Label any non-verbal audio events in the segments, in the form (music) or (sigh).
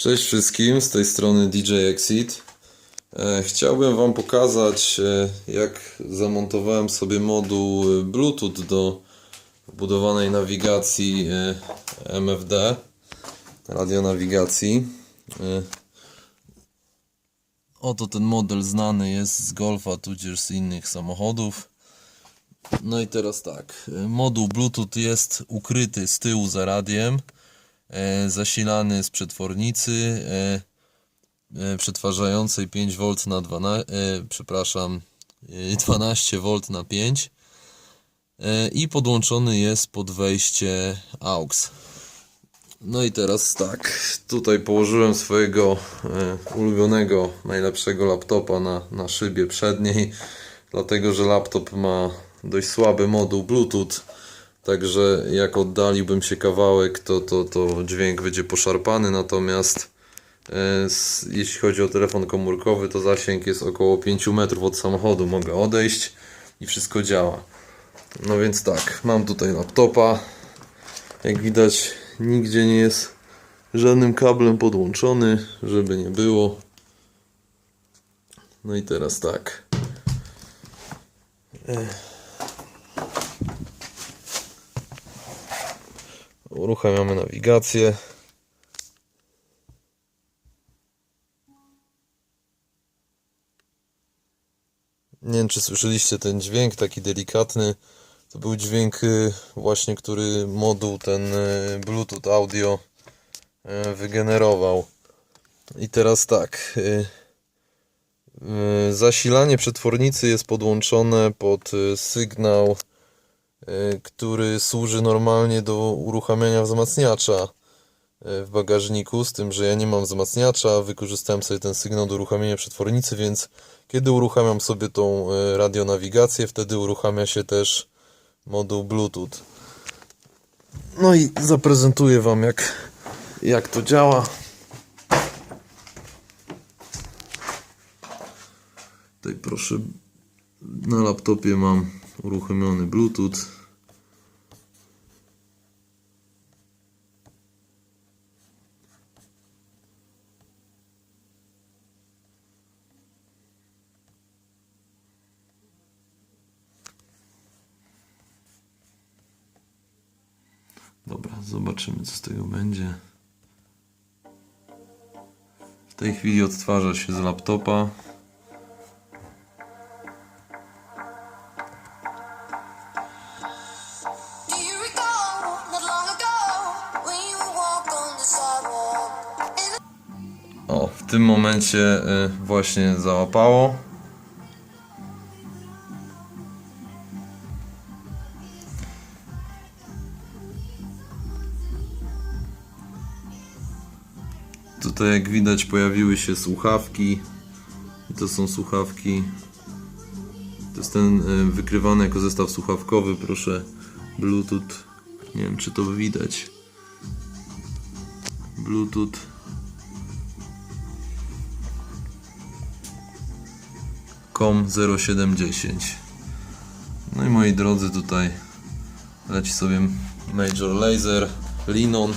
Cześć wszystkim, z tej strony DJ Exit. E, Chciałbym Wam pokazać, e, jak zamontowałem sobie moduł e, Bluetooth do wbudowanej nawigacji MFD, radionawigacji. Oto ten model znany jest z Golfa, tudzież z innych samochodów. No i teraz tak, moduł Bluetooth jest ukryty z tyłu za radiem zasilany z przetwornicy e, e, przetwarzającej 5V na 12, e, przepraszam, e, 12V na 5 e, i podłączony jest pod wejście AUX. No i teraz tak, tutaj położyłem swojego e, ulubionego, najlepszego laptopa na, na szybie przedniej, dlatego że laptop ma dość słaby moduł Bluetooth, także jak oddaliłbym się kawałek, to, to, to dźwięk będzie poszarpany, natomiast e, jeśli chodzi o telefon komórkowy, to zasięg jest około 5 metrów od samochodu, mogę odejść i wszystko działa. No więc tak, mam tutaj laptopa, jak widać, nigdzie nie jest żadnym kablem podłączony, żeby nie było. No i teraz tak. Uruchamiamy nawigację. Nie wiem, czy słyszeliście ten dźwięk taki delikatny. To był dźwięk y, właśnie, który moduł ten y, Bluetooth audio y, wygenerował. I teraz tak. Zasilanie przetwornicy jest podłączone pod sygnał, który służy normalnie do uruchamiania wzmacniacza y, w bagażniku, z tym, że ja nie mam wzmacniacza, wykorzystałem sobie ten sygnał do uruchamiania przetwornicy, więc kiedy uruchamiam sobie tą y, radionawigację, wtedy uruchamia się też moduł Bluetooth. No i zaprezentuję Wam jak, jak to działa. Tutaj proszę, na laptopie mam uruchomiony Bluetooth. Dobra, zobaczymy co z tego będzie. W tej chwili odtwarza się z laptopa. O, w tym momencie y, właśnie załapało. Tutaj jak widać pojawiły się słuchawki. I to są słuchawki. To jest ten y, wykrywany jako zestaw słuchawkowy, proszę. Bluetooth. Nie wiem czy to widać. Bluetooth COM 0710 No i moi drodzy tutaj leci sobie Major Laser Linon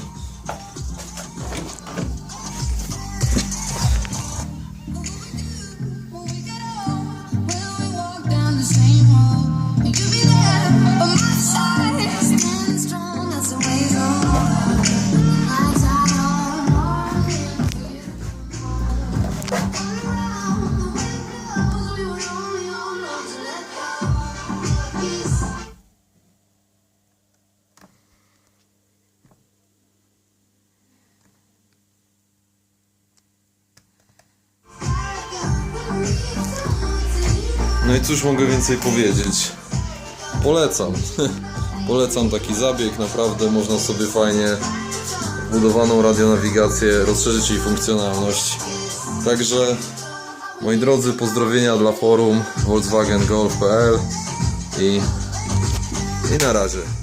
No i cóż mogę więcej powiedzieć Polecam (laughs) Polecam taki zabieg, naprawdę można sobie fajnie budowaną radionawigację rozszerzyć jej funkcjonalność. Także moi drodzy, pozdrowienia dla forum Volkswagen Golf.pl i, i na razie.